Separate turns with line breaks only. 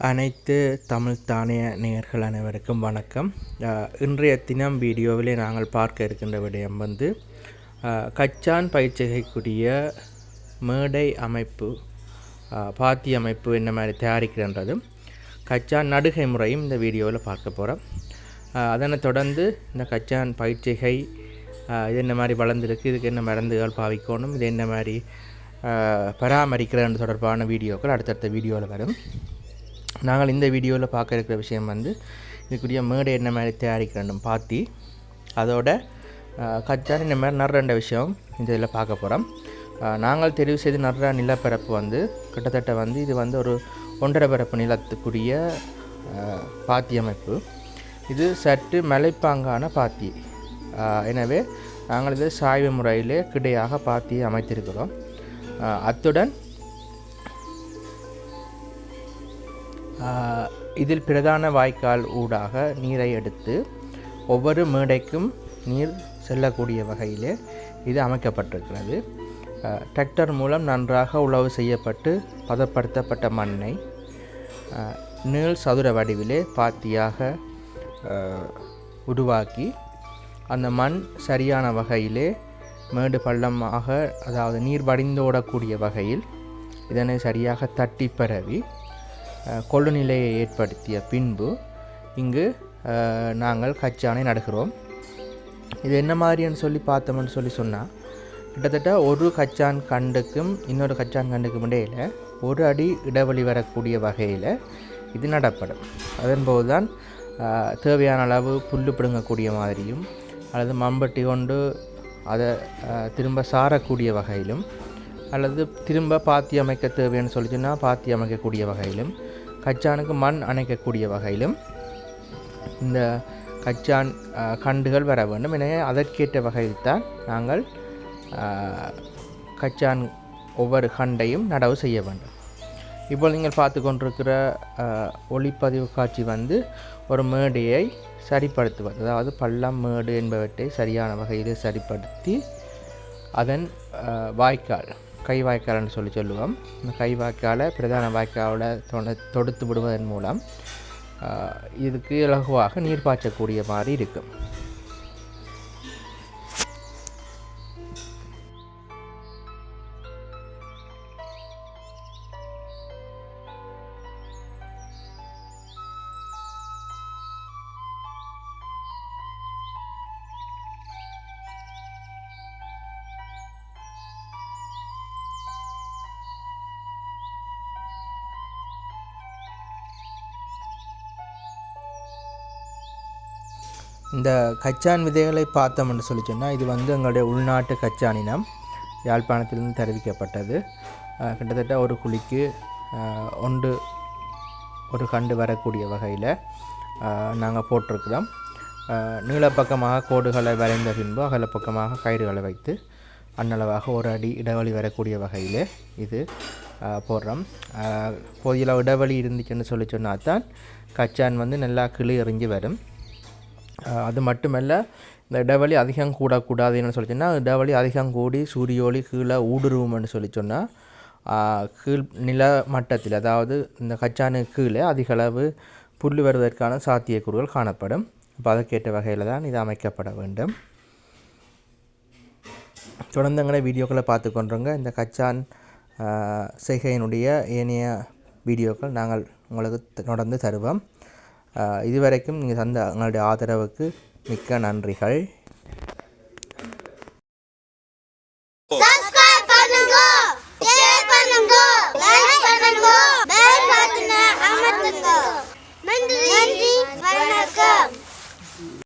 அனைத்து தமிழ் தானிய நேயர்கள் அனைவருக்கும் வணக்கம். இன்றைய தினம் வீடியோவிலே நாங்கள் பார்க்க இருக்கின்ற விடயம் வந்து கச்சான் பயிற்சிகைக்குரிய மேடை அமைப்பு பாத்தி அமைப்பு என்ன மாதிரி தயாரிக்கிறன்றதும் கச்சான் நடுகை முறையும் இந்த வீடியோவில் பார்க்க போகிறோம் அதனைத் தொடர்ந்து இந்த கச்சான் பயிற்சிகை இது என்ன மாதிரி வளர்ந்துருக்கு இதுக்கு என்ன மருந்துகள் பாவிக்கணும் இது என்ன மாதிரி அஹ், தொடர்பான வீடியோக்கள் அடுத்தடுத்த வீடியோவில் வரும். நாங்கள் இந்த வீடியோவில் பார்க்க இருக்கிற விஷயம் வந்து இதுக்குரிய மேடை என்ன மாதிரி தயாரிக்கிறோம் பாத்தி அதோட கச்சா கச்சான் இந்த மாதிரி நடுற விஷயம் இந்த இதில் பார்க்க போகிறோம். நாங்கள் தெரிவு செய்து நடுற நிலப்பரப்பு வந்து கிட்டத்தட்ட வந்து இது வந்து ஒரு ஒன்றரை பரப்பு நிலத்துக்குரிய பாத்தி அமைப்பு இது சற்று மலைப்பாங்கான பாத்தி. எனவே நாங்கள் இது சாய்வு முறையிலே கிடையாக பாத்தி அமைத்திருக்கிறோம். அத்துடன் இதில் பிரதான வாய்க்கால் ஊடாக நீரை எடுத்து ஒவ்வொரு மேடைக்கும் நீர் செல்லக்கூடிய வகையிலே இது அமைக்கப்பட்டிருக்கிறது. டிராக்டர் மூலம் நன்றாக உழவு செய்யப்பட்டு பதப்படுத்தப்பட்ட மண்ணை நீள் சதுர வடிவிலே பாத்தியாக உருவாக்கி அந்த மண் சரியான வகையிலே மேடு பள்ளமாக அதாவது நீர் வடிந்தோடக்கூடிய வகையில் இதனை சரியாக தட்டி பரவி கொள்ளுநிலையை ஏற்படுத்திய பின்பு இங்கு நாங்கள் கச்சானை நடுகிறோம். இது என்ன மாதிரின்னு சொல்லி பார்த்தோம்னு சொல்லி சொன்னால் கிட்டத்தட்ட ஒரு கச்சான் கண்டுக்கும் இன்னொரு கச்சான் கண்டுக்கும் இடையில் ஒரு அடி இடைவெளி வரக்கூடிய வகையில் இது நடப்படும். அதன்போது தான் தேவையான அளவு புல்லு பிடுங்கக்கூடிய மாதிரியும் அல்லது மம்பட்டி கொண்டு அதை திரும்ப சாரக்கூடிய வகையிலும் அல்லது திரும்ப பாத்தி அமைக்க தேவைன்னு சொல்லி சொன்னால் பாத்தி அமைக்கக்கூடிய வகையிலும் கச்சானுக்கு மண் அணைக்கக்கூடிய வகையிலும் இந்த கச்சான் கண்டுகள் வர வேண்டும். எனவே அதற்கேற்ற வகையில் தான் நாங்கள் கச்சான் ஒவ்வொரு கண்டையும் நடவு செய்ய வேண்டும். இப்போ நீங்கள் பார்த்து கொண்டிருக்கிற ஒளிப்பதிவு காட்சி வந்து ஒரு மேடையை சரிப்படுத்துவது. அதாவது பள்ளம் மேடு என்பவற்றை சரியான வகையில் சரிப்படுத்தி அதன் வாய்க்கால் கை வாய்க்கால்னு சொல்லி சொல்லுவோம். இந்த கை வாய்க்காலை பிரதான வாய்க்காலை தொட தொடுத்து விடுவதன் மூலம் இதுக்கு இலகுவாக நீர் பாய்ச்சக்கூடிய மாதிரி இருக்கும் இந்த கச்சான் விதைகளை பார்த்தோம்னு சொல்லி சொன்னால் இது வந்து எங்களுடைய உள்நாட்டு கச்சான் இனம். யாழ்ப்பாணத்திலிருந்து தெரிவிக்கப்பட்டது. கிட்டத்தட்ட ஒரு குழிக்கு ஒன்று ஒரு கண்டு வரக்கூடிய வகையில் நாங்கள் போட்டிருக்கிறோம். நீளப்பக்கமாக கோடுகளை வரைந்த பின்பு அகலப்பக்கமாக கயிறுகளை வைத்து அன்னளவாக ஒரு அடி இடைவெளி வரக்கூடிய வகையில் இது போடுறோம். போதிய இடைவெளி இருந்துச்சுன்னு சொல்லி சொன்னால் தான் கச்சான் வந்து நல்லா கிளி எறிஞ்சு வரும். அது மட்டுமல்ல இந்த இடைவெளி அதிகம் கூடக்கூடாது என்னன்னு சொல்லி சொன்னால் இடைவெளி அதிகம் கூடி சூரிய ஒளி கீழே ஊடுருவும்னு சொல்லி சொன்னால் கீழ் நில மட்டத்தில் அதாவது இந்த கச்சானுக்கு கீழே அதிகளவு புல் வருவதற்கான சாத்தியக்கூறுகள் காணப்படும். அப்போ அதற்கேற்ற வகையில் தான் இது அமைக்கப்பட வேண்டும். தொடர்ந்துங்களை வீடியோக்களை பார்த்து கொண்டுருங்க. இந்த கச்சான் செய்கையினுடைய ஏனைய வீடியோக்கள் நாங்கள் உங்களுக்கு தொடர்ந்து தருவோம். இதுவரைக்கும் நீங்கள் தந்த எங்களுடைய ஆதரவுக்கு மிக்க நன்றிகள்.